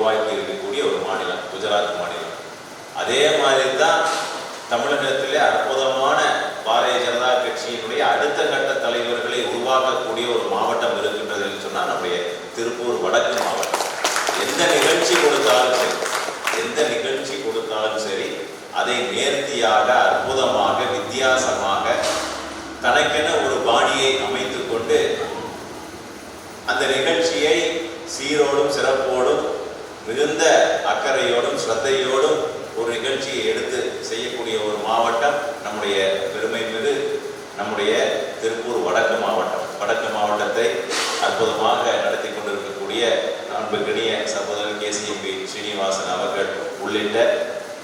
உருவாக்கி இருக்கக்கூடிய ஒரு மாநிலம் குஜராத் மாநிலம். அதே மாதிரி தான் தமிழகத்திலே அற்புதமான பாரதிய ஜனதா கட்சியினுடைய அடுத்த கட்ட தலைவர்களை உருவாக்கக்கூடிய ஒரு மாவட்டம் இருக்கின்றது என்று சொன்னால் நம்முடைய திருப்பூர் வடக்கு மாவட்டம். எந்த நிகழ்ச்சி கொடுத்தாலும் சரி எந்த நிகழ்ச்சி கொடுத்தாலும் சரி அதை நேர்த்தியாக அற்புதமாக வித்தியாசமாக தனக்கென ஒரு பாணியை அமைத்துக்கொண்டு அந்த நிகழ்ச்சியை சீரோடும் சிறப்போடும் மிகுந்த அக்கறையோடும் ஸ்ரத்தையோடும் ஒரு நிகழ்ச்சியை எடுத்து செய்யக்கூடிய ஒரு மாவட்டம் நம்முடைய பெருமை மிகு நம்முடைய திருப்பூர் வடக்கு மாவட்டம். வடக்கு மாவட்டத்தை அற்புதமாக நடத்தி கொண்டிருக்கக்கூடிய கிணிய சகோதரர் கேசிஎம்பி ஸ்ரீனிவாசன் அவர்கள் உள்ளிட்ட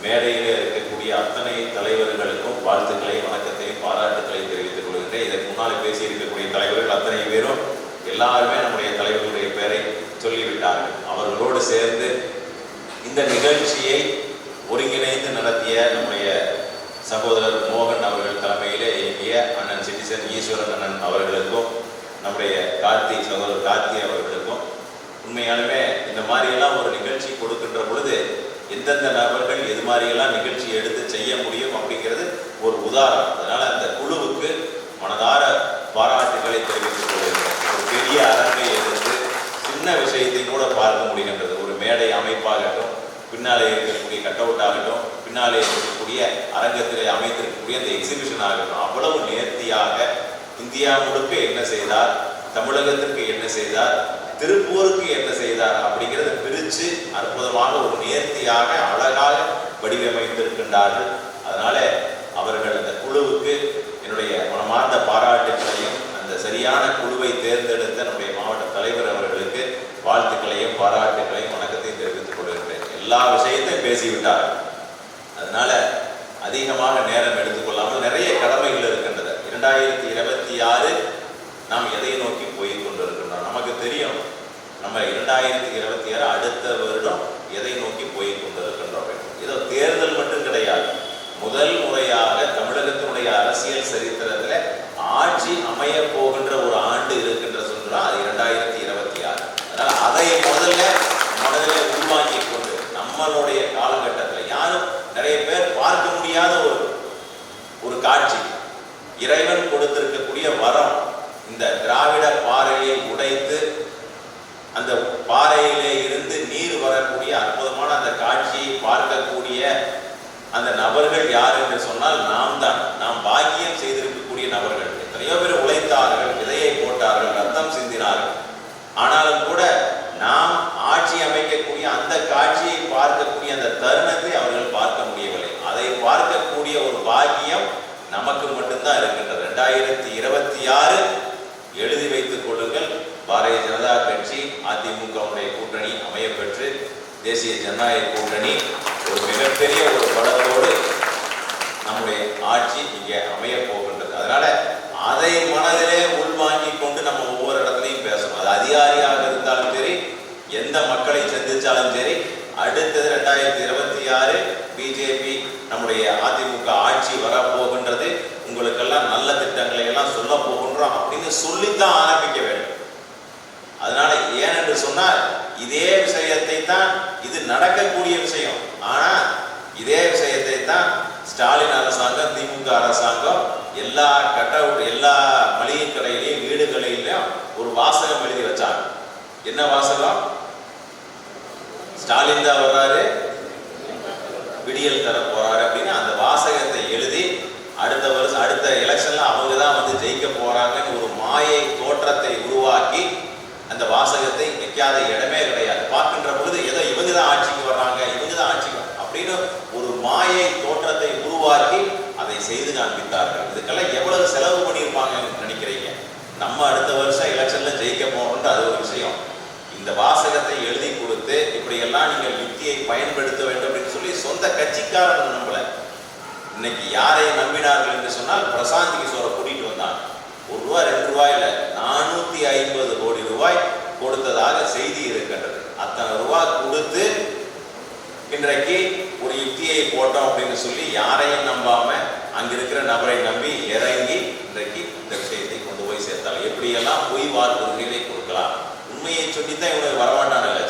மேடையிலே இருக்கக்கூடிய அத்தனை தலைவர்களுக்கும் வாழ்த்துக்களையும் வணக்கத்தையும் பாராட்டுக்களையும் தெரிவித்துக் கொள்கின்றேன். இதற்கு முன்னால் பேசி இருக்கக்கூடிய தலைவர்கள் அத்தனை பேரும் எல்லாருமே நம்ம தலைவர்களுடைய பெயரை சொல்லிவிட்டார்கள் அவர்களோடு சேர்ந்து இந்த நிகழ்ச்சியை ஒருங்கிணைந்து நடத்திய நம்முடைய சகோதரர் மோகன் அவர்கள் தலைமையிலே இயங்கிய அண்ணன் சிட்டிசன் ஈஸ்வரன் அண்ணன் அவர்களுக்கும் நம்முடைய கார்த்தி சகோதரர் கார்த்தி அவர்களுக்கும் உண்மையாலுமே இந்த மாதிரியெல்லாம் ஒரு நிகழ்ச்சி கொடுக்கின்ற பொழுது எந்தெந்த நபர்கள் எது மாதிரியெல்லாம் நிகழ்ச்சி எடுத்து செய்ய முடியும் அப்படிங்கிறது ஒரு உதாரணம். அதனால் அந்த குழுவுக்கு மனதார பாராட்டுகளை தெரிவித்துக் கொள்கிறேன். ஒரு பெரிய அரங்கை எடுத்து சின்ன விஷயத்தை கூட பார்க்க முடிகின்றது? ஒரு மேடை அமைப்பாகட்டும் பின்னாலே இருக்கக்கூடிய கட் அவுட் ஆகட்டும் பின்னாலே இருக்கக்கூடிய அரங்கத்திலே அமைத்திருக்கக்கூடிய அந்த எக்ஸிபிஷன் ஆகட்டும் அவ்வளவு நேர்த்தியாக இந்தியா முழுக்க என்ன செய்தார்? தமிழகத்திற்கு என்ன செய்தார்? திருப்பூருக்கு என்ன செய்தார்? அப்படிங்கிறத பிரித்து அற்புதமாக ஒரு நேர்த்தியாக அழகாக வடிவமைத்திருக்கின்றார்கள். அதனால அவர்கள் அந்த குழுவுக்கு என்னுடைய மனமார்ந்த பாராட்டுகளையும் அந்த சரியான குழுவை தேர்ந்தெடுத்த நம்முடைய மாவட்ட தலைவர் அவர்களுக்கு வாழ்த்துக்களையும் பாராட்டுகளையும் வணக்கத்தையும் தெரிவித்துக் கொள்கின்றேன் எல்லா விஷயத்தையும் பேசிவிட்டார். அதனால அதிகமாக நேரம் எடுத்துக்கொள்ளாமல் நிறைய கடமைகள் இருக்கின்றது இரண்டாயிரத்தி இருபத்தி ஆறு நாம் எதை நோக்கி போய் கொண்டிருக்கின்றோம்? நமக்கு தெரியும் நம்ம இரண்டாயிரத்தி இருபத்தி ஆறு அடுத்த வருடம் எதை நோக்கி போய் கொண்டிருக்கின்றோம் இதோ தேர்தல் மட்டும் கிடையாது. முதல் முறையாக தமிழகத்தினுடைய அரசியல் சரித்திரத்தில் ஆட்சி அமைய போகின்ற ஒரு ஆண்டு இருக்கின்ற சொல்றா அது இரண்டாயிரத்தி இருபத்தி ஆறு. அதனால் அதை முதல்ல மனதில் உள்வாங்கி கொண்டு நம்மளுடைய காலகட்டத்தில் யாரும் நிறைய பேர் பார்க்க முடியாத ஒரு ஒரு காட்சி. இறைவன் கொடுத்திருக்கக்கூடிய வரம் இந்த திராவிட பாறையை உடைத்து அந்த பாறையிலே இருந்து நீர் வரக்கூடிய அற்புதமான அந்த காட்சியை பார்க்கக்கூடிய அந்த நபர்கள் யார் என்று சொன்னால் நாம் தான் நாம் பாக்கியம் செய்திருக்கக்கூடிய நபர்கள். எத்தனையோ பேர் உழைத்தார்கள் விதையை போட்டார்கள் ரத்தம் சிந்தினார்கள். ஆனாலும் கூட நாம் ஆட்சி அமைக்கக்கூடிய அந்த காட்சியை பார்க்கக்கூடிய அந்த தருணத்தை அவர்கள் பார்க்க முடியவில்லை அதை பார்க்கக்கூடிய ஒரு பாக்கியம் நமக்கு மட்டும்தான் இருக்கின்றது. ரெண்டாயிரத்தி இருபத்தி ஆறு எழுதி வைத்துக் கொள்ளுங்கள். பாரதிய ஜனதா கட்சி அதிமுகவுடைய கூட்டணி அமையப்பெற்று தேசிய ஜனநாயக கூட்டணி ஒரு மிகப்பெரிய ஒரு பலத்தோடு நம்முடைய ஆட்சி இங்கே அமைய போகின்றது. அதனால அதை மனதிலே உள்வாங்கி கொண்டு நம்ம ஒவ்வொரு இடத்துலையும் பேசணும். அது அதிகாரியாக இருந்தாலும் சரி எந்த மக்களை சந்திச்சாலும் சரி அடுத்தது ரெண்டாயிரத்தி இருபத்தி ஆறு பிஜேபி நம்முடைய அதிமுக ஆட்சி வரப்போகின்றது. எல்லாம் நல்ல திட்டங்களை எல்லாம் சொல்ல போகின்றோம் அப்படின்னு சொல்லித்தான் ஆரம்பிக்க வேண்டும். அதனால ஏனென்று சொன்னால் இதே விஷயத்தை தான் இது நடக்கக்கூடிய விஷயம். ஆனா இதே விஷயத்தை தான் ஸ்டாலின் அரசாங்கம் திமுக அரசாங்கம் எல்லா கட் அவுட் எல்லா மளிகை கடையிலையும் வீடுகளிலையும் ஒரு வாசகம் எழுதி வச்சாங்க. என்ன வாசகம்? ஸ்டாலின் தான் வர்றாரு. விடியல் தர போறாரு அப்படின்னு அந்த வாசகத்தை அடுத்த வருஷம் அடுத்த எலெக்ஷன்ல அவங்க தான் வந்து ஜெயிக்க போறாங்கன்னு ஒரு மாயை தோற்றத்தை உருவாக்கி அந்த வாசகத்தை வைக்காத இடமே கிடையாது. பார்க்கின்ற பொழுது ஏதோ இவங்க தான் ஆட்சிக்கு வர்றாங்க இவங்க தான் ஆட்சிக்கு அப்படின்னு ஒரு மாயை தோற்றத்தை உருவாக்கி அதை செய்து காண்பித்தார்கள். இதுக்கெல்லாம் எவ்வளவு செலவு பண்ணியிருப்பாங்க நினைக்கிறீங்க? நம்ம அடுத்த வருஷம் எலெக்ஷன்ல ஜெயிக்க போகணும்னு அது ஒரு விஷயம். இந்த வாசகத்தை எழுதி கொடுத்து இப்படியெல்லாம் நீங்கள் யுக்தியை பயன்படுத்த வேண்டும் அப்படின்னு சொல்லி சொந்த கட்சிக்காரன் இன்னைக்கு யாரை நம்பினார்கள் என்று சொன்னால் பிரசாந்த் கிஷோரை கூட்டிட்டு வந்தான் ஒரு ரூபா ரெண்டு ரூபாய் இல்ல நானூத்தி ஐம்பது கோடி ரூபாய் கொடுத்ததாக செய்தி இருக்கின்றது. அத்தனை ரூபாய் கொடுத்து இன்றைக்கு ஒரு யுக்தியை போட்டோம் அப்படின்னு சொல்லி யாரையும் நம்பாம அங்க இருக்கிற நபரை நம்பி இறங்கி இன்றைக்கு இந்த விஷயத்தை கொண்டு போய் சேர்த்தாங்க. எப்படியெல்லாம் பொய் வாக்குறுதிகளை கொடுக்கலாம்? உண்மையை சொல்லித்தான் இவனுக்கு வரமாட்டான் இல்லை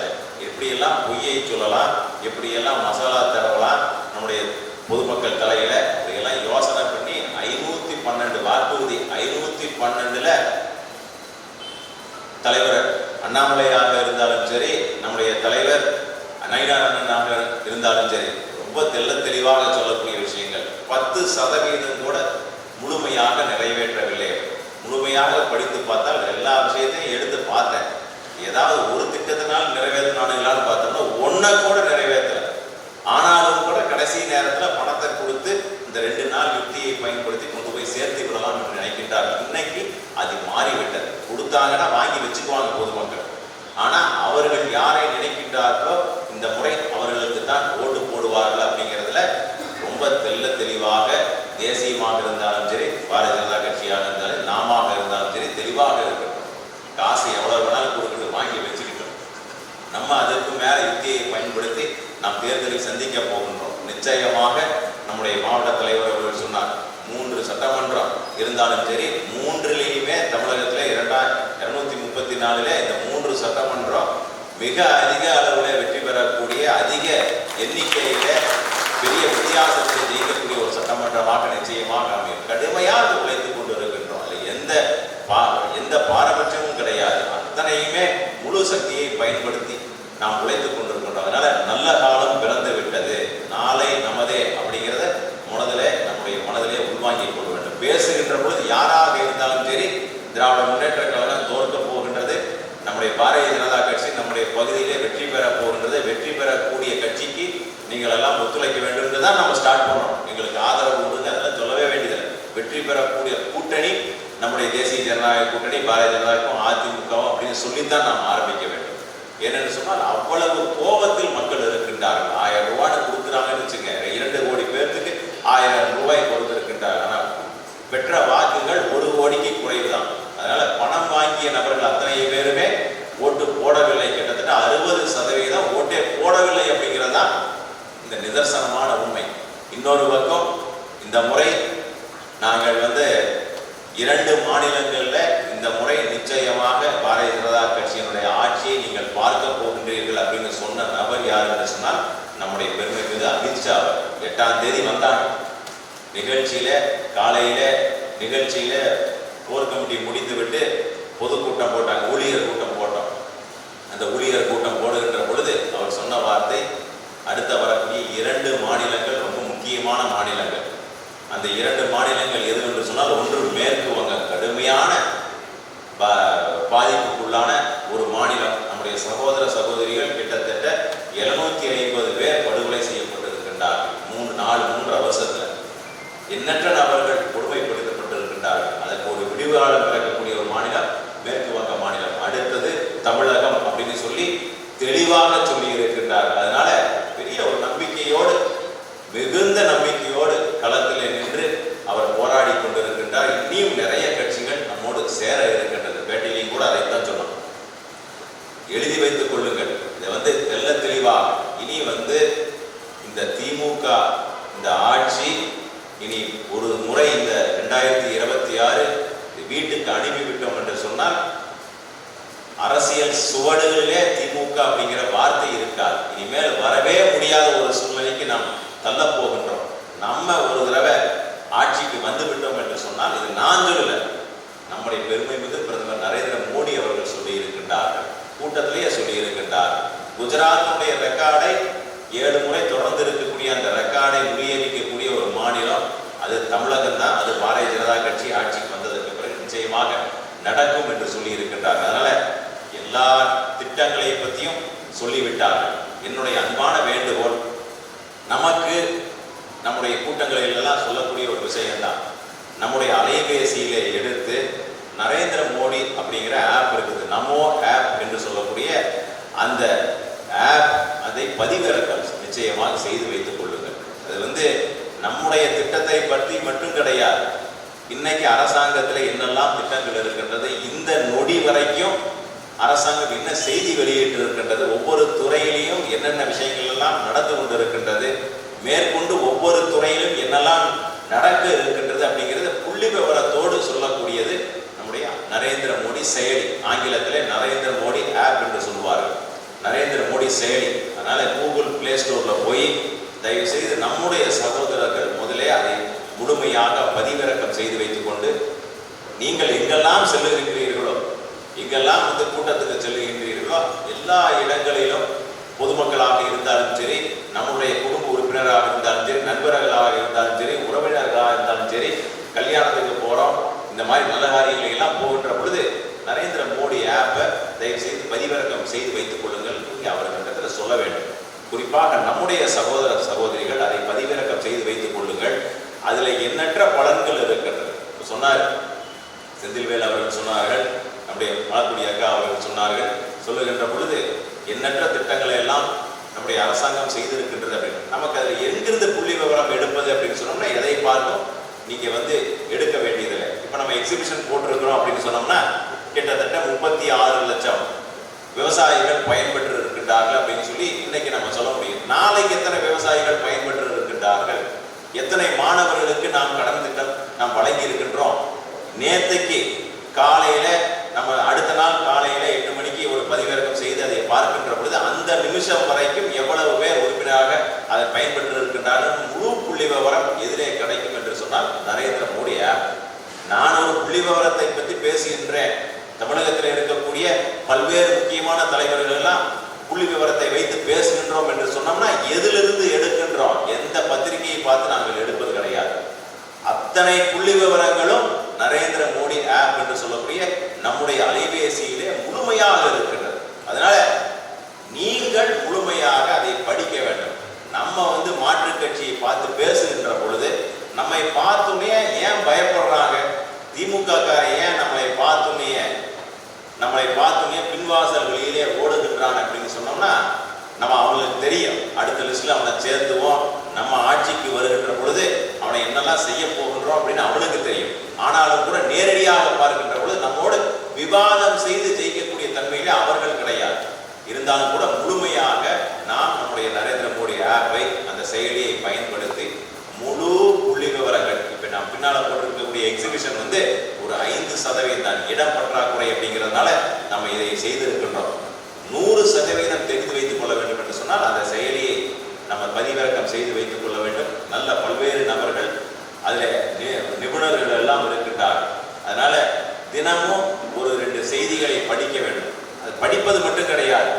எப்படியெல்லாம் பொய்யை சொல்லலாம்? எப்படியெல்லாம் மசாலா தரவலாம் நம்முடைய பொதுமக்கள் தலையில இப்படியெல்லாம் யோசனை பண்ணி ஐநூத்தி பன்னெண்டு வாக்குறுதி ஐநூத்தி பன்னெண்டுல தலைவர் அண்ணாமலையாக இருந்தாலும் சரி நம்முடைய தலைவர் நயினாரண்ணனாக இருந்தாலும் சரி ரொம்ப தெள்ள தெளிவாக சொல்லக்கூடிய விஷயங்கள் பத்து சதவீதம் கூட முழுமையாக நிறைவேற்றவில்லை முழுமையாக படித்து பார்த்தால் எல்லா விஷயத்தையும் எடுத்து பார்த்தேன். ஏதாவது ஒரு திட்டத்தினால் நிறைவேற்றினானுங்களான்னு பார்த்தோம்னா ஒன்றை கூட நிறைவேற்றல. ஆனாலும் கூட கடைசி நேரத்தில் பணத்தை கொடுத்து இந்த ரெண்டு நாள் யுக்தியை பயன்படுத்தி கொண்டு போய் சேர்த்து விடலாம் என்று நினைக்கின்றார் இன்னைக்கு அது மாறிவிட்டது. கொடுத்தாங்கன்னா வாங்கி வச்சுக்குவாங்க பொதுமக்கள். ஆனா அவர்கள் யாரை நினைக்கின்றார்களோ இந்த முறை அவர்களுக்கு தான் ஓட்டு போடுவார்கள் அப்படிங்கிறதுல ரொம்ப தெல்ல தெளிவாக தேசியமாக இருந்தாலும் சரி பாரதிய ஜனதா கட்சியாக இருந்தாலும் நாமாக இருந்தாலும் சரி தெளிவாக இருக்கட்டும் காசு எவ்வளவு வேணாலும் கொடுக்கணும் வாங்கி வச்சுக்கிட்டோம் நம்ம அதற்கு மேல யுக்தியை பயன்படுத்தி நாம் தேர்தலில் சந்திக்க போகின்றோம். நிச்சயமாக நம்முடைய மாவட்ட தலைவர் அவர்கள் சொன்னார் மூன்று சட்டமன்றம் இருந்தாலும் சரி மூன்றிலேயுமே தமிழகத்தில் இரண்டாயிரம் இருநூத்தி முப்பத்தி நாலுல இந்த மூன்று சட்டமன்றம் மிக அதிக அளவில் வெற்றி பெறக்கூடிய அதிக எண்ணிக்கையில பெரிய வித்தியாசத்தை ஜெயிக்கக்கூடிய ஒரு சட்டமன்றமாக நிச்சயமாக அமையும். கடுமையாக உழைத்துக் கொண்டு இருக்கின்றோம் அதில் எந்த பா எந்த பாரபட்சமும் கிடையாது. அத்தனையுமே முழு சக்தியை பயன்படுத்தி நாம் உழைத்துக் கொண்டிருக்கின்றோம். அதனால நல்ல காலம் பிறந்து விட்டது. நாளை நமதே அப்படிங்கிறத மனதிலே நம்முடைய மனதிலே உள்வாங்கிக் கொள்ள வேண்டும். பேசுகின்ற பொழுது யாராக இருந்தாலும் சரி திராவிட முன்னேற்ற கழகம் தோற்க போகின்றது. நம்முடைய பாரதிய ஜனதா கட்சி நம்முடைய பகுதியிலே வெற்றி பெற போகின்றது. வெற்றி பெறக்கூடிய கட்சிக்கு நீங்கள் எல்லாம் ஒத்துழைக்க வேண்டும் என்று தான் நம்ம ஸ்டார்ட் பண்ணுறோம் எங்களுக்கு ஆதரவு உண்டு அதெல்லாம் சொல்லவே வேண்டியதில்லை. வெற்றி பெறக்கூடிய கூட்டணி நம்முடைய தேசிய ஜனநாயக கூட்டணி பாரதிய ஜனதாக்கும் அதிமுகவும் அப்படின்னு சொல்லித்தான் நாம் ஆரம்பிக்க வேண்டும். ஏனென்று சொன்னால் அவ்வளவு கோபத்தில் மக்கள் இருக்கின்றார்கள். ஆயிரம் ரூபாய் கொடுக்குறாங்கன்னு வச்சுங்க இரண்டு கோடி பேர்த்துக்கு ஆயிரம் ரூபாய் கொடுத்திருக்கின்றார்கள். ஆனால் பெற்ற வாக்குகள் ஒரு கோடிக்கு குறைவுதான். அதனால பணம் வாங்கிய நபர்கள் அத்தனை பேருமே ஓட்டு போடவில்லை. கிட்டத்தட்ட அறுபது சதவீதம் ஓட்டே போடவில்லை அப்படிங்கிறது தான் இந்த நிதர்சனமான உண்மை. இன்னொரு பக்கம் இந்த முறை நாங்கள் வந்து இரண்டு மாநிலங்களில் இந்த முறை நிச்சயமாக பாரதிய ஜனதா கட்சியினுடைய ஆட்சியை நீங்கள் பார்க்க போகின்றீர்கள் அப்படின்னு சொன்ன நபர் யார் என்று சொன்னால் நம்முடைய பெருமைமிகு அமித்ஷா அவர். எட்டாம் தேதி வந்தாங்க. நிகழ்ச்சியில காலையில நிகழ்ச்சியில கோர் கமிட்டி முடிந்துவிட்டு பொதுக்கூட்டம் போட்டாங்க. ஊழியர் கூட்டம் போட்டோம். அந்த ஊழியர் கூட்டம் போடுகின்ற பொழுது அவர் சொன்ன வார்த்தை அடுத்த வரக்கூடிய இரண்டு மாநிலங்கள் ரொம்ப முக்கியமான மாநிலங்கள். அந்த இரண்டு மாநிலங்கள் எது என்று சொன்னால் ஒன்று மேற்கு வங்க. கடுமையான பாதிப்புக்குள்ளான ஒரு மாநிலம் நம்முடைய சகோதர சகோதரிகள் கிட்டத்தட்ட எழுநூத்தி ஐம்பது பேர் படுகொலை செய்யப்பட்டிருக்கின்றார்கள். மூணு நாலு மூன்று வருஷத்துல. எண்ணற்ற நபர்கள் கொடுமைப்படுத்தப்பட்டிருக்கின்றார்கள். அதற்கு ஒரு விடிவாளம் பிறக்கக்கூடிய ஒரு மாநிலம் மேற்கு வங்க மாநிலம். அடுத்தது தமிழகம் அப்படின்னு சொல்லி தெளிவாக சொல்லி இருக்கின்றார்கள் அதனால பெரிய ஒரு நம்பிக்கையோடு மிகுந்த நம்பிக்கையோடு களத்திலே நின்று அவர் போராடி கொண்டிருக்கின்றார். இன்னியும் நிறைய கட்சிகள் நம்மோடு சேர இருக்கின்றது எழுதி வைத்துக் கொள்ளுங்கள். இதை வந்து தெல்ல தெளிவா. இனி வந்து இந்த திமுக இந்த ஆட்சி இனி ஒரு முறை இந்த ரெண்டாயிரத்தி இருபத்தி ஆறு வீட்டுக்கு அனுப்பிவிட்டோம் என்று சொன்னால் அரசியல் சுவடுகளிலே திமுக அப்படிங்கிற வார்த்தை இருக்காது. இனிமேல் வரவே முடியாத ஒரு சூழ்நிலைக்கு நாம் தள்ள போகின்றோம். நம்ம ஒரு தடவை ஆட்சிக்கு வந்து விட்டோம் என்று சொன்னால் இது நான் சொல்லல நம்முடைய பெருமை மிகு பிரதமர் நரேந்திர மோடி அவர்கள் சொல்லி இருக்கின்றார்கள் கூட்டத்திலேயே சொல்லி இருக்கின்றார் குஜராத்தினுடைய ரெக்கார்டை ஏழு முறை தொடர்ந்து இருக்கக்கூடிய அந்த ரெக்கார்டை முறியடிக்கக்கூடிய ஒரு மாநிலம் அது தமிழகம் தான். அது பாரதிய ஜனதா கட்சி ஆட்சிக்கு வந்ததற்கு பிறகு நிச்சயமாக நடக்கும் என்று சொல்லி இருக்கின்றார் அதனால எல்லா திட்டங்களை பற்றியும் சொல்லிவிட்டார்கள். என்னுடைய அன்பான வேண்டுகோள் நமக்கு நம்முடைய கூட்டங்களில் எல்லாம் சொல்லக்கூடிய ஒரு விஷயம்தான் நம்முடைய அலைபேசியிலே எடுத்து நரேந்திர மோடி அப்படிங்கிற ஆப் இருக்குது நமோ ஆப் என்று சொல்லக்கூடிய அந்த ஆப் அதை பதிவிறக்கம் நிச்சயமாக செய்து வைத்துக் கொள்ளுங்கள். அது வந்து நம்முடைய திட்டத்தை பற்றி மட்டும் கிடையாது. இன்னைக்கு அரசாங்கத்தில் என்னெல்லாம் திட்டங்கள் இருக்கின்றது இந்த நொடி வரைக்கும் அரசாங்கம் என்ன செய்தி வெளியிட்டு இருக்கின்றது ஒவ்வொரு துறையிலையும் என்னென்ன விஷயங்கள் எல்லாம் நடந்து கொண்டிருக்கின்றது மேற்கொண்டு ஒவ்வொரு துறையிலும் என்னெல்லாம் நடக்க இருக்கின்றது அப்படிங்கிறது புள்ளி விவரத்தோடு சொல்லக்கூடியது நம்முடைய நரேந்திர மோடி செயலி. ஆங்கிலத்திலே நரேந்திர மோடி ஆப் என்று சொல்வார்கள் நரேந்திர மோடி செயலி. அதனால் கூகுள் பிளே ஸ்டோரில் போய் தயவு செய்து நம்முடைய சகோதரர்கள் முதலே அதை முழுமையாக பதிவிறக்கம் செய்து வைத்துக்கொண்டு நீங்கள் எங்கெல்லாம் செல்லுகின்றீர்களோ எங்கெல்லாம் வந்து கூட்டத்துக்கு செல்லுகின்றீர்களோ எல்லா இடங்களிலும் பொதுமக்களாக இருந்தாலும் சரி நம்முடைய குடும்ப உறுப்பினராக இருந்தாலும் சரி நண்பர்களாக இருந்தாலும் சரி உறவினர்களாக இருந்தாலும் சரி கல்யாணத்துக்கு போகிறோம் இந்த மாதிரி நல்ல காரியங்களை எல்லாம் போகின்ற பொழுது நரேந்திர மோடி ஆப்பை தயவு செய்து பதிவிறக்கம் செய்து வைத்துக் கொள்ளுங்கள். நீங்க அவர்களிடத்தில் சொல்ல வேண்டும். குறிப்பாக நம்முடைய சகோதர சகோதரிகள் அதை பதிவிறக்கம் செய்து வைத்துக் கொள்ளுங்கள். அதில் எண்ணற்ற பலன்கள் இருக்கின்றது. சொன்னார் செந்தில்வேல் அவர்கள் சொன்னார்கள் நம்முடைய மலக்குடி அக்கா அவர்கள் சொன்னார்கள். சொல்லுகின்ற பொழுது எண்ணற்ற திட்டங்களை எல்லாம் நம்முடைய அரசாங்கம் செய்திருக்கின்றது அப்படின்னு. நமக்கு அதில் எங்கிருந்து புள்ளி விவரம் எடுப்பது அப்படின்னு சொன்னோம்னா எதை பார்த்தும் நீங்க வந்து எடுக்க வேண்டியதில்லை. இப்போ நம்ம எக்ஸிபிஷன் போட்டிருக்கிறோம் அப்படின்னு சொன்னோம்னா கிட்டத்தட்ட முப்பத்தி ஆறு லட்சம் விவசாயிகள் பயன்பெற்று இருக்கின்றார்கள் அப்படின்னு சொல்லி இன்னைக்கு நம்ம சொல்ல முடியும். நாளைக்கு எத்தனை விவசாயிகள் பயன்பெற்று இருக்கின்றார்கள் எத்தனை மாணவர்களுக்கு நாம் கடன் திட்டம் நாம் வழங்கி இருக்கின்றோம் நேத்தைக்கு காலையில நம்ம அடுத்த நாள் காலையில எட்டு மணிக்கு ஒரு பதிவிறக்கம் செய்து அதை பார்க்கின்ற பொழுது அந்த நிமிஷம் வரைக்கும் எவ்வளவு பேர் உறுப்பினராக அதை பயன்பெற்று இருக்கின்றார்கள் முழு புள்ளி விவரம் எதிரே கிடைக்கும் என்று சொன்னால் நரேந்திர மோடி ஆப் நான் ஒரு புள்ளி விவரத்தை பற்றி பேசுகின்றேன். தமிழகத்தில் இருக்கக்கூடிய பல்வேறு முக்கியமான தலைவர்கள் எல்லாம் புள்ளி விவரத்தை வைத்து பேசுகின்றோம் என்று சொன்னோம்னா எதிலிருந்து எடுக்கின்றோம்? எந்த பத்திரிகையை பார்த்து நாங்கள் எடுப்பது கிடையாது. அத்தனை புள்ளி விவரங்களும் நரேந்திர மோடி ஆப் என்று சொல்லக்கூடிய நம்முடைய அலைபேசியிலே முழுமையாக இருக்கின்றது. அதனால நீங்கள் முழுமையாக அதை படிக்க வேண்டும். நம்ம வந்து மாற்றுக் கட்சியை பார்த்து பேசுகின்ற பொழுது நம்மை பார்த்துமே ஏன் பயப்படுறாங்க? திமுக ஏன் நம்மளை பார்த்துமே நம்மளை பார்த்துமே பின்வாசல் வழியிலே ஓடுகின்றான் அப்படின்னு சொன்னோம்னா நம்ம அவங்களுக்கு தெரியும். அடுத்த லிஸ்ட்ல அவனை சேர்த்துவோம். நம்ம ஆட்சிக்கு வருகின்ற பொழுது அவனை என்னெல்லாம் செய்ய போகின்றோம் அப்படின்னு அவனுக்கு தெரியும். ஆனாலும் கூட நேரடியாக பார்க்கின்ற பொழுது நம்மோடு விவாதம் செய்து ஜெயிக்கக்கூடிய தன்மையிலே அவர்கள் கிடையாது. இருந்தாலும் கூட முழுமையாக நாம் நம்முடைய நரேந்திர மோடி ஆப்பை அந்த செயலியை பயன்படுத்தி முழு புள்ளி விவரங்கள் இப்போ நான் பின்னால போட்டிருக்கக்கூடிய எக்ஸிபிஷன் வந்து ஒரு ஐந்து சதவீதம் இடம் பற்றாக்குறை அப்படிங்கிறதுனால நம்ம இதை செய்திருக்கின்றோம். நூறு சதவீதம் தெரிந்து வைத்துக் கொள்ள வேண்டும் என்று சொன்னால் அந்த செயலியை நம்ம பதிவிறக்கம் செய்து வைத்துக் கொள்ள வேண்டும். நல்ல பல்வேறு நபர்கள் அதில் நி- நிபுணர்கள் எல்லாம் இருக்கின்றார்கள். அதனால தினமும் ஒரு ரெண்டு செய்திகளை படிக்க வேண்டும். அது படிப்பது மட்டும் கிடையாது.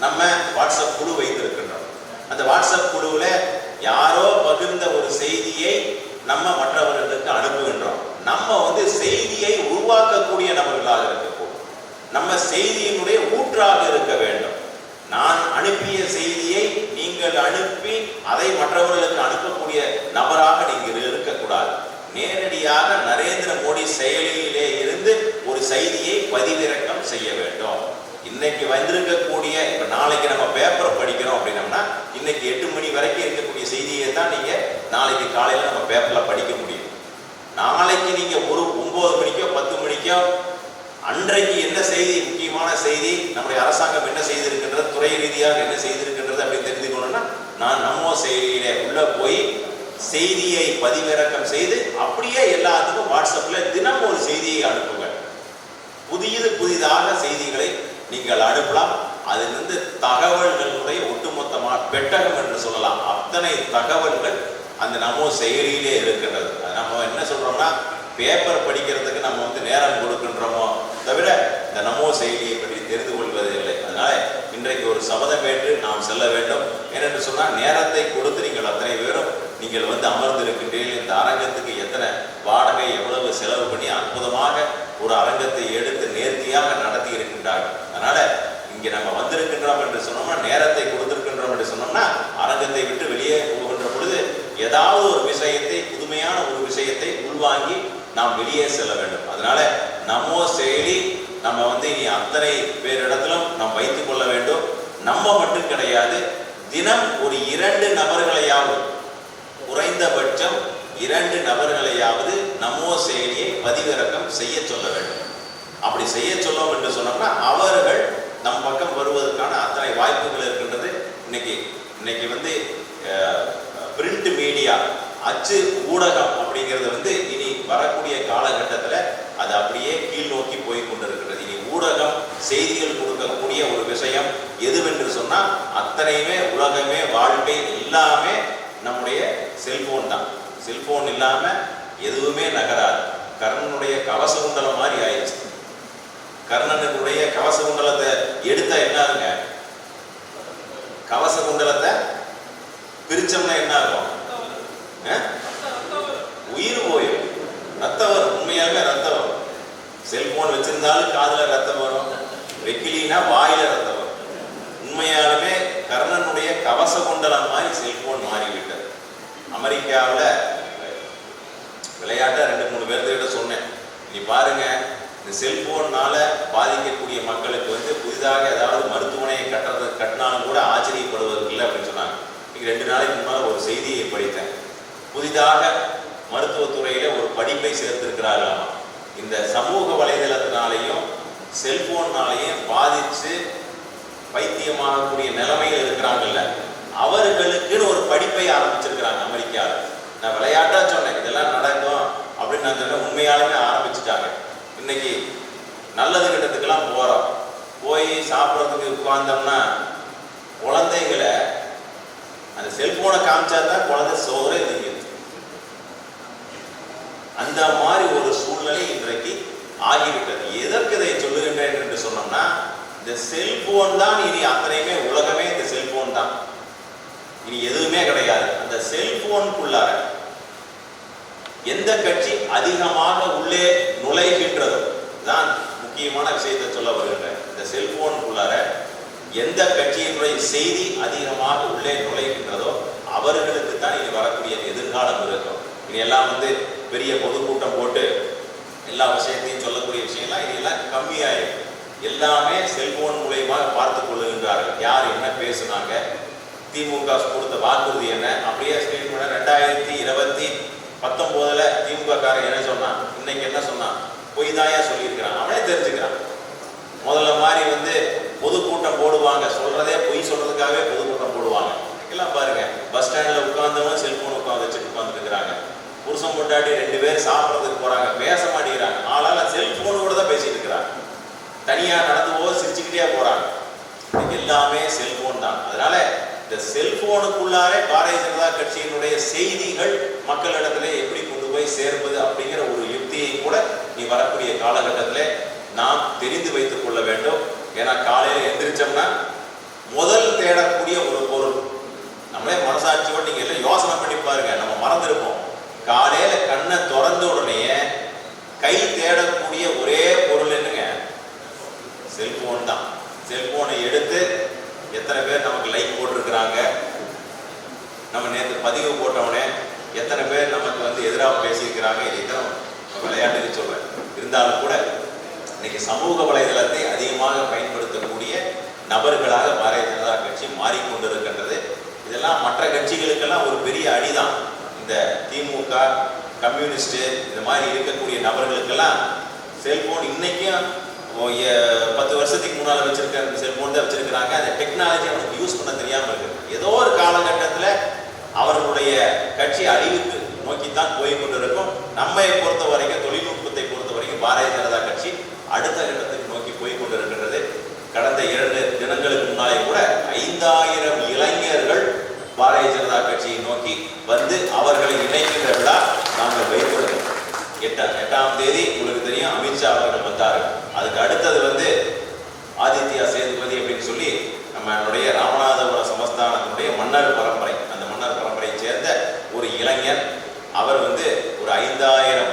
நம்ம வாட்ஸ்அப் குழு வைத்திருக்கின்றோம். அந்த வாட்ஸ்அப் குழுவில் யாரோ பகிர்ந்த ஒரு செய்தியை நம்ம மற்றவர்களுக்கு அனுப்புகின்றோம். நம்ம வந்து செய்தியை உருவாக்கக்கூடிய நபர்களாக இருக்கக்கூடும் நம்ம செய்தியினுடைய ஊற்றாக இருக்க வேண்டும். நான் அனுப்பிய செய்தியை நீங்கள் அனுப்பி அதை மற்றவர்களுக்கு அனுப்பக்கூடிய நபராக நீங்கள் இருக்கக்கூடாது. நேரடியாக நரேந்திர மோடி செயலியிலே இருந்து ஒரு செய்தியை பதிவிறக்கம் செய்ய வேண்டும். இன்னைக்கு வந்திருக்கக்கூடிய இப்ப நாளைக்கு நம்ம பேப்பர் படிக்கிறோம் அப்படின்னம்னா இன்னைக்கு எட்டு மணி வரைக்கும் இருக்கக்கூடிய செய்தியை தான் நீங்க நாளைக்கு காலையில நம்ம பேப்பர்ல படிக்க முடியும். நாளைக்கு நீங்க ஒரு ஒன்பது மணிக்கோ பத்து மணிக்கோ அன்றைக்கு என்ன செய்தி முக்கியமான செய்தி நம்முடைய அரசாங்கம் என்ன செய்திருக்கின்றது துறை ரீதியாக என்ன செய்திருக்கின்றது அப்படின்னு தெரிஞ்சுக்கணும்னா நான் நம்ம செயலியிலே உள்ள போய் செய்தியை பதிவிறக்கம் செய்து அப்படியே எல்லாத்துக்கும் வாட்ஸ்அப்ல தினம் ஒரு செய்தியை அனுப்புங்க புதியது புதிதாக செய்திகளை நீங்கள் அனுப்பலாம். அதிலிருந்து தகவல்களுடைய ஒட்டுமொத்தமான பெட்டகம் என்று சொல்லலாம். அத்தனை தகவல்கள் அந்த நம்ம செயலியிலே இருக்கின்றது. நம்ம என்ன சொல்றோம்னா பேப்பர் படிக்கிறதுக்கு நம்ம வந்து நேரம் கொடுக்கின்றோமோ தவிர இந்த நமோ செயலியை பற்றி தெரிந்து கொள்வது இல்லை. அதனால இன்றைக்கு ஒரு சபதம் ஏற்று நாம் செல்ல வேண்டும். ஏனென்று சொன்னால் நேரத்தை கொடுத்து நீங்கள் அத்தனை பேரும் நீங்கள் வந்து அமர்ந்திருக்கின்றீர்கள். இந்த அரங்கத்துக்கு எத்தனை வாடகை எவ்வளவு செலவு பண்ணி அற்புதமாக ஒரு அரங்கத்தை எடுத்து நேர்த்தியாக நடத்தி இருக்கின்றார்கள். அதனால இங்கே நம்ம வந்திருக்கின்றோம் என்று சொன்னோம்னா நேரத்தை கொடுத்திருக்கின்றோம் என்று சொன்னோம்னா அரங்கத்தை விட்டு வெளியே ஏதாவது ஒரு விஷயத்தை புதுமையான ஒரு விஷயத்தை உள்வாங்கி நாம் வெளியே செல்ல வேண்டும். அதனால நம்மோ செயலி நம்ம வந்து இனி அத்தனை பேரிடத்திலும் நாம் வைத்துக் கொள்ள வேண்டும். நம்ம மட்டும் கிடையாது தினம் ஒரு இரண்டு நபர்களையாவது குறைந்தபட்சம் இரண்டு நபர்களையாவது நம்மோ செயலியை பதிவிறக்கம் செய்ய சொல்ல வேண்டும். அப்படி செய்ய சொல்லோம் என்று சொன்னோம்னா அவர்கள் நம் பக்கம் வருவதற்கான அத்தனை வாய்ப்புகள் இருக்கின்றது. இன்னைக்கு இன்னைக்கு வந்து பிரிண்ட் மீடியா அச்சு ஊடகம் அப்படிங்கிறது வந்து இனி வரக்கூடிய காலகட்டத்தில் அது அப்படியே கீழ் நோக்கி போய் கொண்டிருக்கிறது. இனி ஊடகம் செய்திகள் கொடுக்கக்கூடிய ஒரு விஷயம் எதுவென்று சொன்னால் அத்தனையுமே உலகமே வாழ்க்கை எல்லாமே நம்முடைய செல்போன் தான். செல்போன் இல்லாமல் எதுவுமே நகராது. கர்ணனுடைய கவச குண்டலம் மாதிரி ஆயிடுச்சு. கர்ணனுடைய கவச குண்டலத்தை எடுத்தா என்னாருங்க கவச குண்டலத்தை பிரிச்சோம்னா என்ன ஆகும்? உயிர் போயும் ரத்தம் வரும். உண்மையாகவே ரத்தம் வரும். செல்போன் வச்சிருந்தாலும் காதுல ரத்தம் வரும். வெக்கிலினா வாயில ரத்தம் வரும். உண்மையாலுமே கர்ணனுடைய கவச குண்டலம் மாதிரி செல்போன் மாறிவிட்டது. அமெரிக்காவில் விளையாட்டா ரெண்டு மூணு பேர்த்துக்கிட்ட சொன்னேன். நீ பாருங்க இந்த செல்போன்னால பாதிக்கக்கூடிய மக்களுக்கு வந்து புதிதாக ஏதாவது மருத்துவமனையை கட்டுறது கட்டினாலும் கூட ஆச்சரியப்படுவதற்கு இல்லை அப்படின்னு சொன்னாங்க. இன்னைக்கு ரெண்டு நாளைக்கு முன்னால் ஒரு செய்தியை படித்தேன். புதிதாக மருத்துவத்துறையில் ஒரு படிப்பை சேர்த்திருக்கிறார்களாம் இந்த சமூக வலைதளத்தினாலையும் செல்போன்னாலையும் பாதிச்சு பைத்தியமாகக்கூடிய நிலைமையில் இருக்கிறாங்கல்ல அவர்களுக்குன்னு ஒரு படிப்பை ஆரம்பிச்சிருக்கிறாங்க அமெரிக்காவில் நான் விளையாட்டா சொன்னேன் இதெல்லாம் நடக்கும் அப்படின்னு நான் சொன்னேன். உண்மையாலுமே ஆரம்பிச்சுட்டாங்க. இன்னைக்கு நல்லது கிட்டத்துக்கெல்லாம் போகிறோம் போய் சாப்பிட்றதுக்கு உட்கார்ந்தோம்னா குழந்தைகளை அந்த செல்போனை காமிச்சா தான் குழந்தை சோறே திங்குது அந்த மாதிரி ஒரு சூழ்நிலை இன்றைக்கு ஆகிவிட்டது. எதற்கு இதை சொல்லுகின்றேன் என்று சொன்னோம்னா இந்த செல்போன் தான் இனி அத்தனையுமே உலகமே இந்த செல்போன் தான். இனி எதுவுமே கிடையாது. அந்த செல்போனுக்குள்ளார எந்த கட்சி அதிகமாக உள்ளே நுழைகின்றதோ தான் முக்கியமான விஷயத்தை சொல்ல வருகின்றேன். இந்த செல்போனுக்குள்ளார எந்த கட்சியினுடைய செய்தி அதிகமாக உள்ளே நுழைகின்றதோ அவர்களுக்கு தான் இனி வரக்கூடிய எதிர்காலம் இருக்கும். இனி எல்லாம் வந்து பெரிய பொதுக்கூட்டம் போட்டு எல்லா விஷயத்தையும் சொல்லக்கூடிய விஷயம்லாம் இனி எல்லாம் கம்மியாயிருக்கு எல்லாமே செல்போன் மூலயமா பார்த்து கொள்ளுகின்றார்கள். யார் என்ன பேசுனாங்க? திமுக கொடுத்த வாக்குறுதி என்ன? அப்படியே ஸ்கிரீன் பண்ண ரெண்டாயிரத்தி இருபத்தி பத்தொன்பதுல திமுக காரன் என்ன சொன்னான்? இன்னைக்கு என்ன சொன்னான்? பொய்தாயா சொல்லியிருக்கிறான். அவனே தெரிஞ்சுக்கிறான். முதல்ல மாதிரி வந்து பொதுக்கூட்டம் போடுவாங்க. சொல்றதே பொய் சொல்றதுக்காகவே பொதுக்கூட்டம் போடுவாங்க. எல்லாம் பாருங்க. பஸ் ஸ்டாண்ட்ல உட்கார்ந்தவங்க செல்போன் உட்காந்து வச்சுட்டு உட்காந்துருக்கிறாங்க புருஷன் கொண்டாடி ரெண்டு பேர் சாப்பிட்றதுக்கு போறாங்க. பேச மாட்டேங்கிறாங்க. ஆளால செல்போன் கூட தான் பேசிட்டு இருக்கிறாங்க. தனியா நடந்து போக சிரிச்சுக்கிட்டே போறாங்க. எல்லாமே செல்போன் தான். அதனால இந்த செல்போனுக்குள்ளாரே பாரதிய ஜனதா கட்சியினுடைய செய்திகள் மக்களிடத்துல எப்படி கொண்டு போய் சேர்ப்பது அப்படிங்கிற ஒரு யுக்தியை கூட நீ வரக்கூடிய காலகட்டத்திலே நாம் தெரிந்து வைத்துக் கொள்ள வேண்டும். ஏன்னா காலையில எந்திரிச்சோம்னா முதல் தேடக்கூடிய ஒரு பொருள். நம்மளே மனசாட்சியோடு நீங்க எல்லாம் யோசனை பண்ணி பாருங்க. நம்ம மறந்துருப்போம். காலையில கண்ணை திறந்த உடனே கை தேடக்கூடிய ஒரே பொருள் என்னங்க? செல்போன் தான். செல்போனை எடுத்து எத்தனை பேர் நமக்கு லைக் போட்டிருக்கிறாங்க? நம்ம நேற்று பதிவு போட்டவுடனே எத்தனை பேர் நமக்கு வந்து எதிராக பேசியிருக்கிறாங்க? இதைத்தான் விளையாட்டுக்கு சொல்றேன். இருந்தாலும் கூட இன்னைக்கு சமூக வலைதளத்தை அதிகமாக பயன்படுத்தக்கூடிய நபர்களாக பாரதிய ஜனதா கட்சி மாறிக்கொண்டிருக்கின்றது. இதெல்லாம் மற்ற கட்சிகளுக்கெல்லாம் ஒரு பெரிய அடிதான். இந்த திமுக கம்யூனிஸ்ட் இந்த மாதிரி இருக்கக்கூடிய நபர்களுக்கெல்லாம் செல்போன் இன்னைக்கும் பத்து வருஷத்துக்கு முன்னால் வச்சிருக்க அந்த செல்போன் தான் வச்சிருக்கிறாங்க. அந்த டெக்னாலஜி அவனுக்கு யூஸ் பண்ண தெரியாமல் இருக்கு. ஏதோ ஒரு காலகட்டத்தில் அவர்களுடைய கட்சி அழிவுக்கு நோக்கித்தான் போய் கொண்டிருக்கும் நம்மை பொறுத்த வரைக்கும் தொழில்நுட்பத்தை பொறுத்த வரைக்கும் பாரதிய ஜனதா கட்சி அடுத்த கட்டத்துக்கு நோக்கி போய் கொண்டிருக்கின்றது கடந்த இரண்டு தினங்களுக்கு முன்னாலே கூட ஐந்தாயிரம் இளைஞர்கள் பாரதிய ஜனதா கட்சியை நோக்கி வந்து அவர்களை இணைக்கின்ற விழா நாங்கள் வைத்துள்ளோம் எட்டாம் எட்டாம் தேதி உங்களுக்கு தெரியும் அமித்ஷா அவர்கள் வந்தார் அதுக்கு அடுத்தது வந்து ஆதித்யா சேதுபதி அப்படின்னு சொல்லி நம்மளுடைய ராமநாதபுரம் சமஸ்தானத்தினுடைய மன்னர் பரம்பரை அந்த மன்னர் பரம்பரையை சேர்ந்த ஒரு இளைஞர் அவர் வந்து ஒரு ஐந்தாயிரம்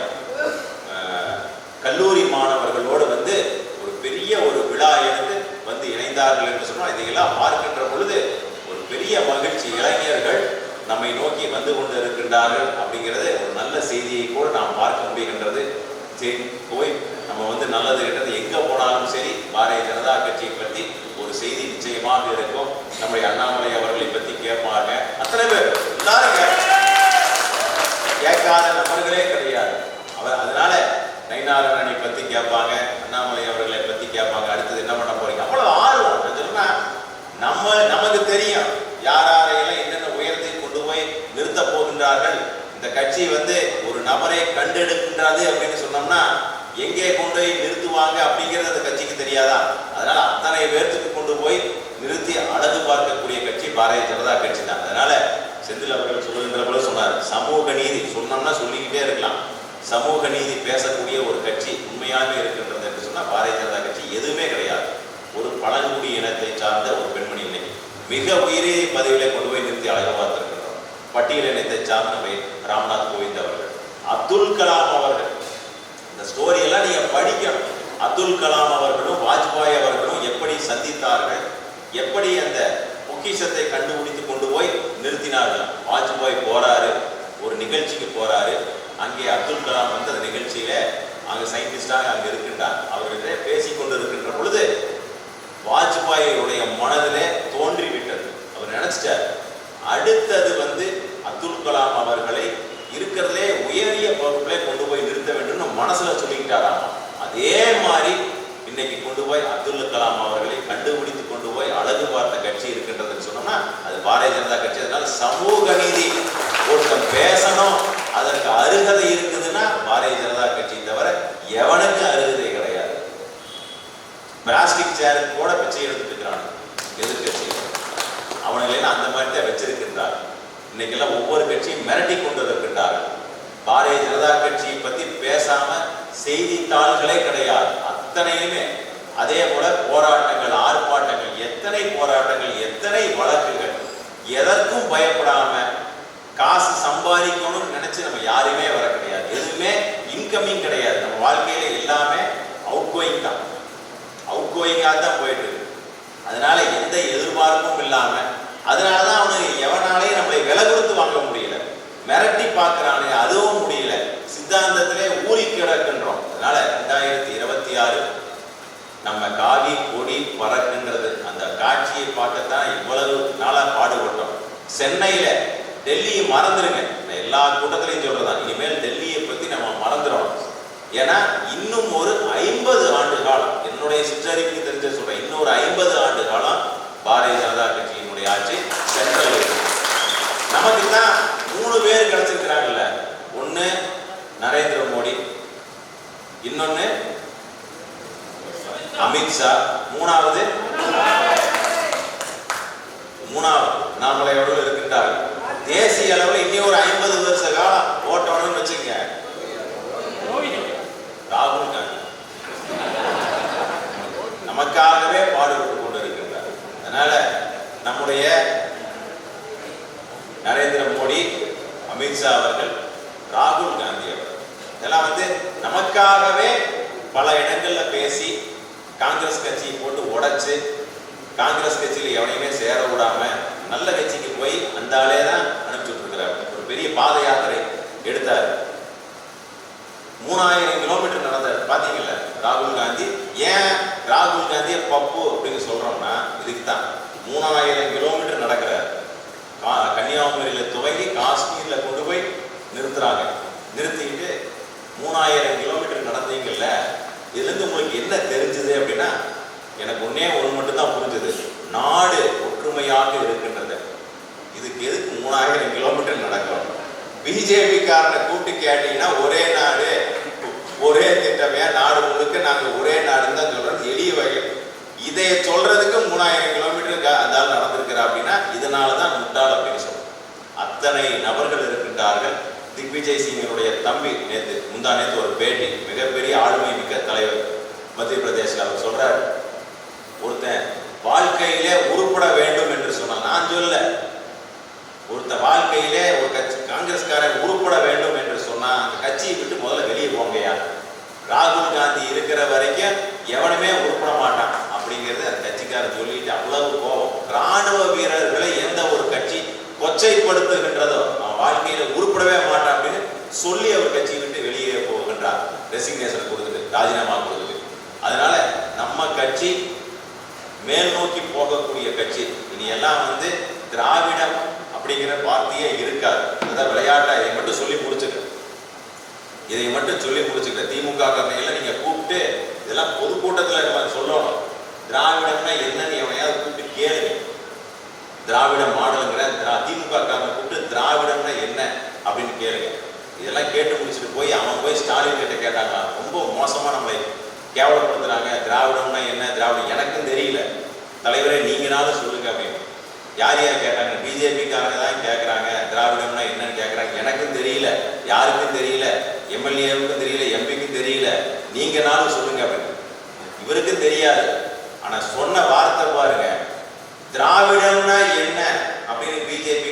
அஹ், கல்லூரி மாணவர்களோடு வந்து ஒரு பெரிய ஒரு விழா எடுத்து வந்து இணைந்தார்கள் என்று சொன்னால் இதையெல்லாம் பார்க்கின்ற பொழுது ஒரு பெரிய மகிழ்ச்சி இளைஞர்கள் நம்மை நோக்கி வந்து கொண்டு இருக்கின்றார்கள் அப்படிங்கிறது ஒரு நல்ல சரி போய் நம்ம வந்து நல்லது கிட்டது எங்கே போனாலும் சரி பாரதிய ஜனதா கட்சியை பற்றி ஒரு செய்தி நிச்சயமாக இருக்கும். நம்முடைய அண்ணாமலை அவர்களை பற்றி கேட்பாங்க. அத்தனை பேர் எல்லாரும் கேட்காத நபர்களே கிடையாது. அவர் அதனால நயினாரனை பத்தி கேட்பாங்க அண்ணாமலை அவர்களை பத்தி கேட்பாங்க. அடுத்தது என்ன பண்ண போறீங்க? அவ்வளவு ஆர்வம் நான் நம்ம நமக்கு தெரியும். யார் யாரையெல்லாம் என்னென்ன உயரத்தை கொண்டு போய் நிறுத்த போகின்றார்கள் இந்த கட்சி வந்து ஒரு நபரை கண்டெடுக்கின்றது அப்படின்னு சொன்னோம்னா எங்கே கொண்டு போய் நிறுத்துவாங்க அப்படிங்கிறது அந்த கட்சிக்கு தெரியாதா? அதனால அத்தனை பேர்த்துக்கு கொண்டு போய் நிறுத்தி அழகு பார்க்கக்கூடிய கட்சி பாரதிய ஜனதா கட்சி தான். அதனால செந்தில் அவர்கள் சொல்லுகின்ற போல சொன்னார். சமூக நீதி சொன்னோம்னா சொல்லிக்கிட்டே இருக்கலாம். சமூக நீதி பேசக்கூடிய ஒரு கட்சி உண்மையாக இருக்கின்றது என்று சொன்னால் பாரதிய ஜனதா கட்சி எதுவுமே கிடையாது. ஒரு பழங்குடி இனத்தை சார்ந்த ஒரு பெண்மணி இல்லை மிக உயரிய பதவியிலே கொண்டு போய் நிறுத்தி அழகு பார்த்திருக்கிறோம் பட்டியல் இனத்தை சார்ந்த பெயர் ராம்நாத் கோவிந்த் அவர்கள். அப்துல் கலாம் அவர்கள். இந்த ஸ்டோரி எல்லாம் நீங்க படிக்கணும். அப்துல் கலாம் அவர்களும் வாஜ்பாய் அவர்களும் எப்படி சந்தித்தார்கள்? எப்படி அந்த பொக்கிஷத்தை கண்டுபிடித்து கொண்டு போய் நிறுத்தினார்கள்? வாஜ்பாய் போறாரு ஒரு நிகழ்ச்சிக்கு போறாரு. அங்கே அப்துல் கலாம் வந்து அந்த நிகழ்ச்சியில அங்கே சயின்டிஸ்டாக அங்கே இருக்கின்றார். அவர்கிட்ட பேசிக் கொண்டு இருக்கின்ற பொழுது வாஜ்பாயுடைய மனதிலே தோன்றிவிட்டது. அவர் நினைச்சிட்டார் அடுத்தது வந்து அப்துல் கலாம் அவர்களை இருக்கிறதுலே உயரிய பொறுப்பிலே கொண்டு போய் நிறுத்த வேண்டும்னு மனசுல சொல்லிக்கிட்டாராம். அதே மாதிரி இன்னைக்கு கொண்டு போய் அப்துல் கலாம் அவர்களை கண்டுபிடித்து கொண்டு போய் அழகு பார்த்த கட்சி இருக்கின்றதுன்னு சொன்னோம்னா அது பாரதிய ஜனதா கட்சி. அதனால சமூக நீதி ஒருத்தன் பேசணும் அதற்கு அருகதை இருக்குதுன்னா பாரதிய ஜனதா கட்சி தவிர எவனுக்கும் அருகதை கிடையாது பிளாஸ்டிக் சேருக்கு கூட பிச்சை எடுத்துட்டு இருக்கிறான் எதிர்கட்சி அவனுங்களே அந்த மாதிரி தான் வச்சிருக்கின்றார் இன்னைக்கெல்லாம் ஒவ்வொரு கட்சியும் மிரட்டி கொண்டு இருக்கின்றார் பாரதிய ஜனதா கட்சியை பத்தி பேசாம செய்தித்தாள்களே கிடையாது. அத்தனையுமே அதே போல போராட்டங்கள் ஆர்ப்பாட்டங்கள் எத்தனை போராட்டங்கள் எத்தனை வழக்குகள் எதற்கும் பயப்படாம காசு சம்பாதிக்கணும்னு நினைச்சு நம்ம யாருமே வர கிடையாது எதுவுமே இன்கமிங் கிடையாது நம்ம வாழ்க்கையில எல்லாமே அவுட் கோயிங் தான் அவுட் கோயிங்காக தான் போயிட்டு இருக்கு அதனால எந்த எதிர்பார்ப்பும் இல்லாம அதனால தான் அவனுக்கு எவனாலையும் நம்மளை விலை கொடுத்து வாங்க முடியல மிரட்டி பார்க்கறானே அதுவும் முடியல சித்தாந்தத்திலே ஊறி கிடக்கின்றோம் அதனால ரெண்டாயிரத்தி இருபத்தி ஆறு நம்ம காவி கொடி பறக்குங்கிறது அந்த காட்சியை பார்க்கத்தான் இவ்வளவு நாளா பாடுபட்டோம். சென்னையில டெல்லியை மறந்துருங்க. நான் எல்லா கூட்டத்திலையும் சொல்றதான் இனிமேல் டெல்லியை பத்தி நம்ம மறந்துடணும் ஏன்னா இன்னும் ஒரு ஐம்பது ஆண்டு காலம் என்னுடைய சிற்றறிவுக்கு தெரிஞ்ச சொல்றேன். இன்னொரு ஐம்பது ஆண்டு காலம் பாரதிய ஜனதா கட்சியினுடைய ஆட்சி சென்ட்ரல் நமக்கு தான் மூணு பேர் கிடைச்சிருக்கிறாங்கல்ல. ஒண்ணு நரேந்திர மோடி இன்னொன்னு அமித்ஷா மூணாவது. மூணாவது. நாமளையோடு இருக்கின்றார்கள்? தேசிய அளவில் இன்னி ஒரு ஐம்பது வருஷ காலம் ஓட்டணும்னு வச்சுங்க ராகுல் காந்தி. நமக்காகவே பாடுபட்டு கொண்டிருக்கின்றார். அதனால நம்முடைய நரேந்திர மோடி அமித்ஷா அவர்கள் ராகுல் காந்தி அவர்கள் இதெல்லாம் வந்து நமக்காகவே பல இடங்கள்ல பேசி காங்கிரஸ் கட்சியை போட்டு உடைச்சு காங்கிரஸ் கட்சியில் எவனையுமே சேர விடாம நல்ல கட்சிக்கு போய் அந்த ஆளே தான் அனுப்பிச்சுட்டு இருக்கிறார் ஒரு பெரிய பாத யாத்திரை எடுத்தார். மூணாயிரம் கிலோமீட்டர் நடந்தார். பார்த்தீங்கல்ல ராகுல் காந்தி. ஏன் ராகுல் காந்தியை பப்பு அப்படின்னு சொல்றோம்னா இதுக்கு தான் மூணாயிரம் கிலோமீட்டர் நடக்கிறார். கா- கன்னியாகுமரியில துவங்கி காஷ்மீர்ல கொண்டு போய் நிறுத்துறாங்க. நிறுத்திக்கிட்டு மூணாயிரம் கிலோமீட்டர் நடந்தீங்கல்ல இதுலேருந்து உங்களுக்கு என்ன தெரிஞ்சது அப்படின்னா எனக்கு ஒன்றே ஒன்று மட்டும்தான் புரிஞ்சது. நாடு ஒற்றுமையாக இருக்கின்றது. இதுக்கு எதுக்கு மூணாயிரம் கிலோமீட்டர் நடக்கும் பிஜேபிக்காரனை கூப்பிட்டு கேட்டீங்கன்னா ஒரே நாடு ஒரே திட்டமே நாடு முழுக்க நாங்கள் ஒரே நாடுன்னு தான் சொல்றோம். எளிய வகை இதை சொல்றதுக்கு மூணாயிரம் கிலோமீட்டர் அந்த ஆள் நடந்திருக்கிறா அப்படின்னா இதனால தான் முட்டாள் அப்படின்னு சொல்றோம். அத்தனை நபர்கள் இருக்கின்றார்கள். திக்விஜய் சிங்கினுடைய தம்பி நேத்து முந்தா நேத்து ஒரு பேட்டி மிகப்பெரிய ஆளுமை மிக்க தலைவர் மத்திய பிரதேசில் அவர் சொல்றாரு. ஒருத்தன் வாழ்க்கையிலே உருப்பட வேண்டும் என்று சொன்னான். நான் சொல்ல ஒருத்த வாழ்க்கையிலே ஒரு கட்சி காங்கிரஸ்காரன் உருப்பட வேண்டும் என்று சொன்னா அந்த கட்சியை விட்டு முதல்ல வெளியே போங்கயா ராகுல் காந்தி இருக்கிற வரைக்கும் எவனுமே உருப்பட மாட்டான். அப்படிங்கிறது அந்த கட்சிக்காரன் சொல்லிட்டு அவ்வளவு கோபம். ராணுவ வீரர்களை எந்த ஒரு கட்சி கொச்சைப்படுத்துகின்றதோ? அவன் வாழ்க்கையில உருப்படவே மாட்டான் அப்படின்னு சொல்லி அவர் கட்சியை விட்டு வெளியே போகின்றார். ரெசிக்னேஷன் கொடுத்துட்டு ராஜினாமா கொடுத்துட்டு. அதனால நம்ம கட்சி மேல் நோக்கி போகக்கூடிய கட்சி. இனி எல்லாம் வந்து திராவிடம் அப்படிங்கிற வார்த்தையே இருக்காது. அதான் விளையாட்டா இதை மட்டும் சொல்லி முடிச்சுக்க இதை மட்டும் சொல்லி முடிச்சுக்க திமுக கம்மியில நீங்க கூப்பிட்டு இதெல்லாம் பொதுக்கூட்டத்தில் சொல்லணும். திராவிடம்னா என்னன்னு எவனையாவது கூப்பிட்டு கேளுங்க. திராவிட மாடலுங்கிற திரா திமுக காரனை கூப்பிட்டு திராவிடம்னா என்ன அப்படின்னு கேளுங்க. இதெல்லாம் கேட்டு முடிச்சுட்டு போய் அவன் போய் ஸ்டாலின் கிட்ட கேட்டாங்க ரொம்ப மோசமான நம்மளை கேவலப்படுத்துறாங்க. திராவிடம்னா என்ன? திராவிடம். எனக்கும் தெரியல. தலைவரே நீங்கனாலும் சொல்லுங்க அப்படின்னு. யார் யார் கேட்டாங்க? பிஜேபிக்காரங்க தான் கேட்குறாங்க திராவிடம்னா என்னன்னு கேட்குறாங்க எனக்கும் தெரியல. யாருக்கும் தெரியல. எம்எல்ஏவுக்கும் தெரியல. எம்பிக்கும் தெரியல. நீங்கனாலும் சொல்லுங்க அப்படின்னு. இவருக்கும் தெரியாது. ஆனால் சொன்ன வார்த்தை பாருங்க. திராவிடம்னா என்ன? அப்படின்னு பிஜேபி